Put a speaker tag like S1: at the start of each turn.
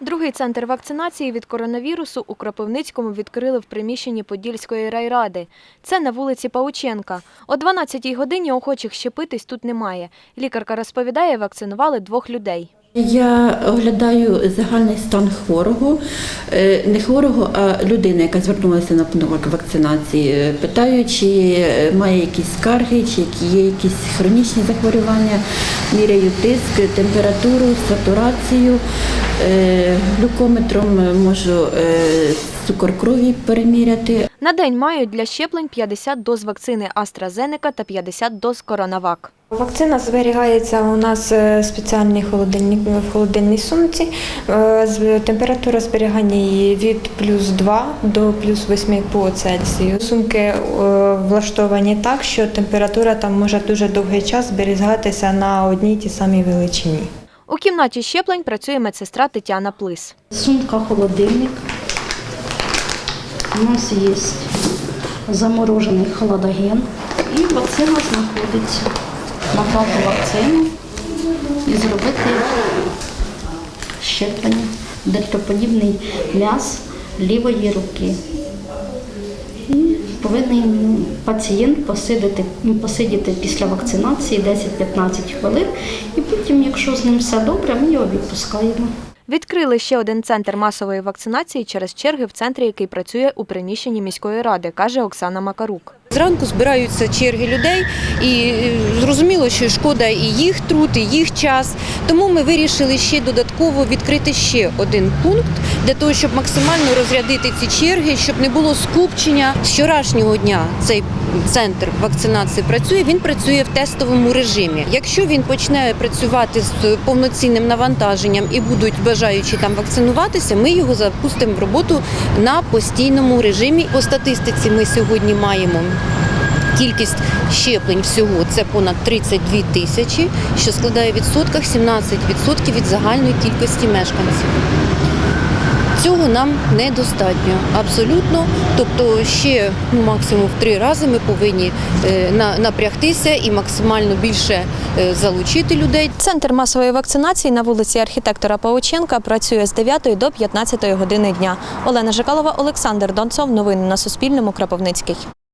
S1: Другий центр вакцинації від коронавірусу у Кропивницькому відкрили в приміщенні Подільської райради. Це на вулиці Паученка. О 12-й годині охочих щепитись тут немає. Лікарка розповідає, вакцинували двох людей.
S2: Я оглядаю загальний стан хворого, Е, не хворого, а людини, яка звернулася на пункт вакцинації. Е, Питаю, чи має якісь скарги, чи є якісь хронічні захворювання, міряю тиск, температуру, сатурацію, Е, глюкометром можу цукор крові переміряти.
S1: На день мають для щеплень 50 доз вакцини AstraZeneca та 50 доз Коронавак.
S3: Вакцина зберігається у нас е, спеціальний холодильник в холодильній сумці. Е, з- Температура зберігання її від плюс 2 до плюс 8 по Цельсію. Сумки е, влаштовані так, що температура там може дуже довгий час зберігатися на одній тій самій величині.
S1: У кімнаті щеплень працює медсестра Тетяна Плис.
S4: Сумка, холодильник. У нас є заморожений холодоген. І вакцина знаходиться. Набрати вакцину і зробити щеплення. Дельтоподібний м'яз лівої руки. І повинен пацієнт посидіти, посидіти після вакцинації 10-15 хвилин. І потім, якщо з ним все добре, ми його відпускаємо.
S1: Відкрили ще один центр масової вакцинації через черги в центрі, який працює у приміщенні міської ради, каже Оксана Макарук.
S5: Зранку збираються черги людей, і е, зрозуміло, що шкода і їх труд, і їх час. Тому ми вирішили ще додатково відкрити ще один пункт для того, щоб максимально розрядити ці черги, щоб не було скупчення. З вчорашнього дня цей центр вакцинації працює. Він працює в тестовому режимі. Якщо він почне працювати з повноцінним навантаженням і будуть бажаючі там вакцинуватися, ми його запустимо в роботу на постійному режимі. По статистиці ми сьогодні маємо. Кількість щеплень всього це понад 32 тисячі, що складає відсотках 17% від загальної кількості мешканців. Цього нам недостатньо абсолютно. Тобто ще ну, максимум в три рази ми повинні е, на- напрягтися і максимально більше е, залучити людей.
S1: Центр масової вакцинації на вулиці архітектора Паученка працює з 9 до 15 години дня. Олена Жикалова, Олександр Донцов. Новини на Суспільному. Кропивницький.